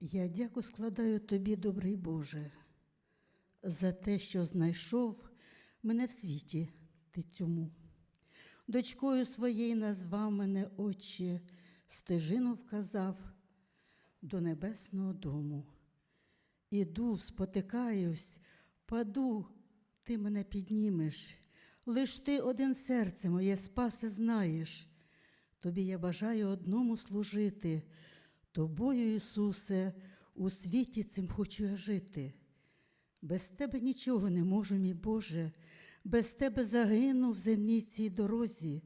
Я дяку складаю тобі, добрий Боже, за те, що знайшов мене в світі ти цьому. Дочкою своєю назвав мене Отче, стежину вказав до небесного дому. Іду, спотикаюсь, паду, ти мене піднімеш. Лиш ти один серце моє спаси знаєш. Тобі я бажаю одному служити. Тобою, Ісусе, у світі цим хочу я жити. Без тебе нічого не можу, мій Боже, без тебе загину в земній цій дорозі.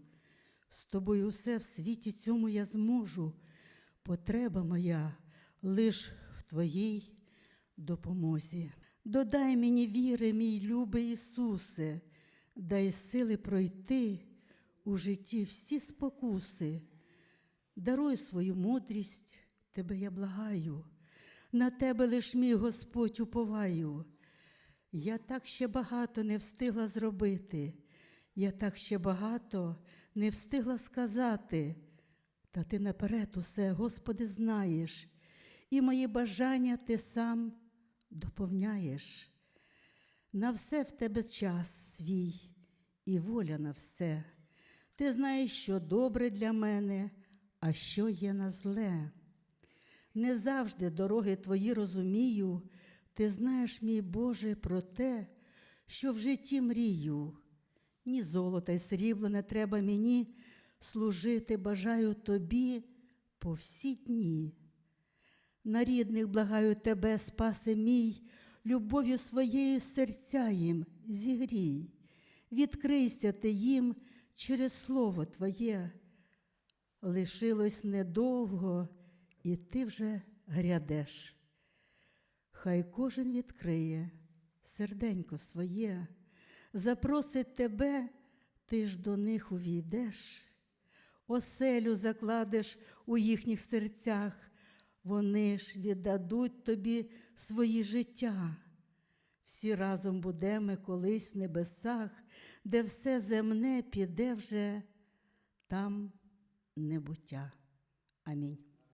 З тобою все в світі цьому я зможу. Потреба моя лиш в Твоїй допомозі. Додай мені віри, мій любий Ісусе, дай сили пройти у житті всі спокуси. Даруй свою мудрість, тебе я благаю, на тебе лиш мій Господь уповаю. Я так ще багато не встигла зробити, я так ще багато не встигла сказати, та ти наперед усе, Господи, знаєш, і мої бажання ти сам доповняєш. На все в тебе час свій і воля на все. Ти знаєш, що добре для мене, а що є на зле. Не завжди дороги твої розумію, ти знаєш, мій Боже, про те, що в житті мрію. Ні золота й срібла не треба мені, служити бажаю тобі по всі дні. На рідних благаю тебе, спаси мій, любов'ю своєю серця їм зігрій. Відкрийся ти їм через слово Твоє. Лишилось недовго, і ти вже грядеш. Хай кожен відкриє серденько своє, запросить тебе, ти ж до них увійдеш, оселю закладеш у їхніх серцях, вони ж віддадуть тобі свої життя. Всі разом будемо колись в небесах, де все земне піде вже там небуття. Амінь.